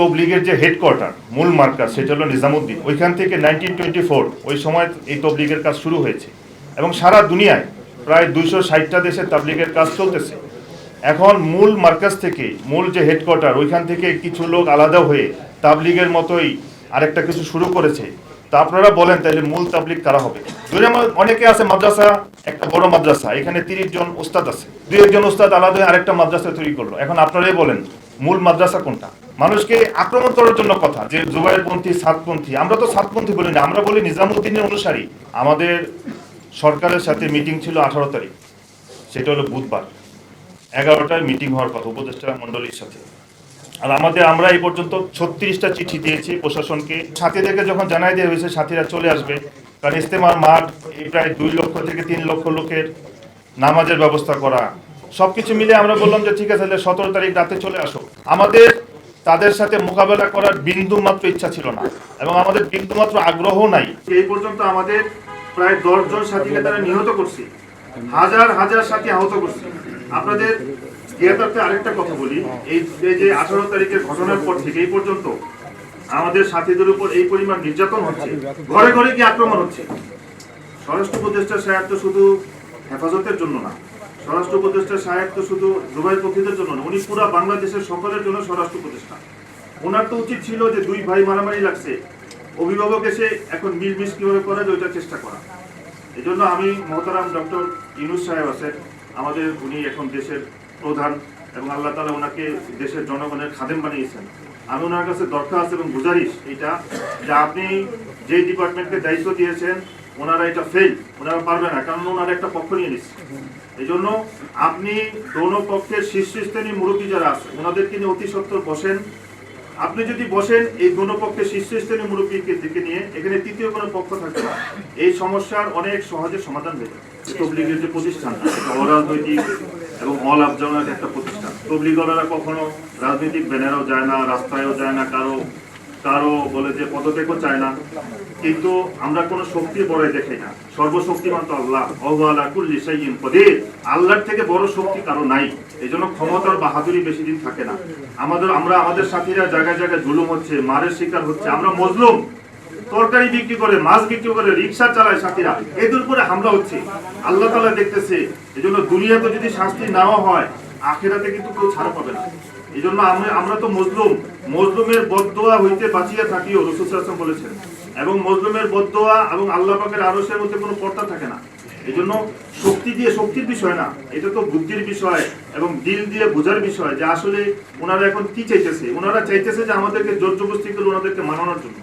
তবলিগের যে হেডকোয়ার্টার মূল মার্কার সেটা হলো নিজামুদ্দিন। ওইখান থেকে নাইনটিন টোয়েন্টি ফোর ওই সময় এই তবলিগের কাজ শুরু হয়েছে। এবং সারা দুনিয়ায় প্রায় দুইশো ষাটটা দেশে তাবলিগের কাজ চলতেছে। এখন মূল মার্কাজ থেকে, মূল যে হেডকোয়ার্টার ওইখান থেকে কিছু লোক আলাদা হয়ে তাবলিগের মতোই আরেকটা কিছু শুরু করেছে। তা আপনারা বলেন তাহলে মূল তাবলিগ কারা হবে? যদি আমার অনেকে আছে, মাদ্রাসা, একটা বড় মাদ্রাসা, এখানে তিরিশ জন ওস্তাদ আছে। দুই একজন ওস্তাদ আলাদা হয়ে আরেকটা মাদ্রাসা তৈরি করল। এখন আপনারাই বলেন মূল মাদ্রাসা কোনটা? মানুষকে আক্রমণ করার জন্য কথা, যে জুবাইরপন্থী, সাতপন্থী, আমরা তো সাতপন্থী বলি না আমরা বলি নিজামুদ্দিনের অনুসারী। আমাদের সরকারের সাথে মিটিং ছিল আঠারো তারিখ, সেটা হলো বুধবার। এগারোটায় মিটিং হওয়ার কথা, উপদেষ্টা মণ্ডলীর সাথে। আর আমাদের, আমরা এই পর্যন্ত ছত্রিশটা চিঠি দিয়েছি প্রশাসনকে। সাথীদেরকে যখন জানাই দেওয়া হয়েছে, সাথীরা চলে আসবে। কারণ ইস্তেমার মাঠ, এই প্রায় দুই লক্ষ থেকে তিন লক্ষ লোকের নামাজের ব্যবস্থা করা সবকিছু মিলে আমরা বললাম যে, ঠিক আছে, তাহলে সতেরো তারিখ রাতে চলে আসো। আমাদের, তাদের সাথে মোকাবেলা করার বিন্দু মাত্র ইচ্ছা ছিল না, এবং আমাদের বিন্দু মাত্র আগ্রহ নাই। এই পর্যন্ত আমাদের প্রায় দশ জন সাথীকে তারা নিহত করছে। হাজার হাজার সাথী আহত করছে। আপনাদের জ্ঞাতার্থে আরেকটা কথা বলি। এই এই যে আঠারো তারিখের ঘটনার পর থেকে এই পর্যন্ত আমাদের সাথীদের উপর এই পরিমাণ নির্যাতন হচ্ছে। ঘরে ঘরে কি আক্রমণ হচ্ছে। স্বরাষ্ট্র উপদেষ্টা সাহেব তো শুধু হেফাজতের জন্য না স্বরাষ্ট্র উপদেষ্টা সাহেব তো শুধু জুবাই পক্ষীদের জন্য উনি পুরো বাংলাদেশের সকলের জন্য স্বরাষ্ট্র উপদেষ্টা। ওনার তো উচিত ছিল যে দুই ভাই মারামারি লাগছে। অভিভাবক এসে এখন মিলমিশ কীভাবে করা যায় ওইটার চেষ্টা করা। এই জন্য আমি মহতারাম ডক্টর ইনুস সাহেব আছেন, আমাদের উনি এখন দেশের প্রধান এবং আল্লাহ তালা ওনাকে দেশের জনগণের খাদেম বানিয়েছেন। আমি ওনার কাছে দরখাস্ত এবং গুজারিশ এটা যে আপনি যে ডিপার্টমেন্টকে দায়িত্ব দিয়েছেন ওনারা এটা ফেল ওনারা পারবে না কারণ ওনারা একটা পক্ষ নিয়ে নিচ্ছে। এই জন্য আপনি দোনো পক্ষের শীর্ষস্থানীয় মুরব্বী যারা আছে ওনাদেরকে নিয়ে অতি সত্তর বসেন। আপনি যদি বসেন এই দোনো পক্ষের শীর্ষস্থানীয় মুরব্বীকে দিকে নিয়ে এখানে তৃতীয় কোনো পক্ষ থাকবে না। এই সমস্যার অনেক সহজে সমাধান হয়ে যাবে। তবলিগের যে প্রতিষ্ঠান অরাজনৈতিক এবং অলাভজনক একটা প্রতিষ্ঠান। তবলিগলারা কখনো রাজনৈতিক ব্যানারেও যায় না রাস্তায়ও যায় না কারও কারও বলে যে পদত্যাগও চায় না। কিন্তু আমরা কোনো শক্তি বড় দেখাই না। সর্বশক্তিমান তো আল্লাহ। অহুয়ালা কুল্লি কদির। আল্লাহর থেকে বড় শক্তি কারও নাই। এই জন্য ক্ষমতার বাহাদুরি বেশি দিন থাকে না। আমাদের, আমরা আমাদের সাথীরা জায়গায় জায়গায় জুলুম হচ্ছে, মারের শিকার হচ্ছে। আমরা মজলুম। তরকারি বিক্রি করে, মাছ বিক্রি করে, রিক্সা চালায় সাথীরা। এদের উপরে হামলা হচ্ছে। আল্লাহ তালা দেখতেছে এই জন্য দুনিয়াতে যদি শাস্তি নাও হয়, আখেরাতে কিন্তু কেউ ছাড় পাবে না। এই জন্য আমরা তো মজলুম। মজলুমের বদোয়া হইতে বাঁচিয়ে থাকিও, রসুল বলেছেন। এবং মজলুমের বদোয়া এবং আল্লাহ পাকের আরসের মধ্যে কোনো পর্দা থাকে না। এই জন্য শক্তি দিয়ে শক্তির বিষয় না, এটা তো বুদ্ধির বিষয় এবং দিল দিয়ে বোঝার বিষয় যে আসলে ওনারা এখন কি চাইতেছে। ওনারা চাইতেছে যে আমাদেরকে জোর জবস্তি করে ওনাদেরকে মানানোর জন্য।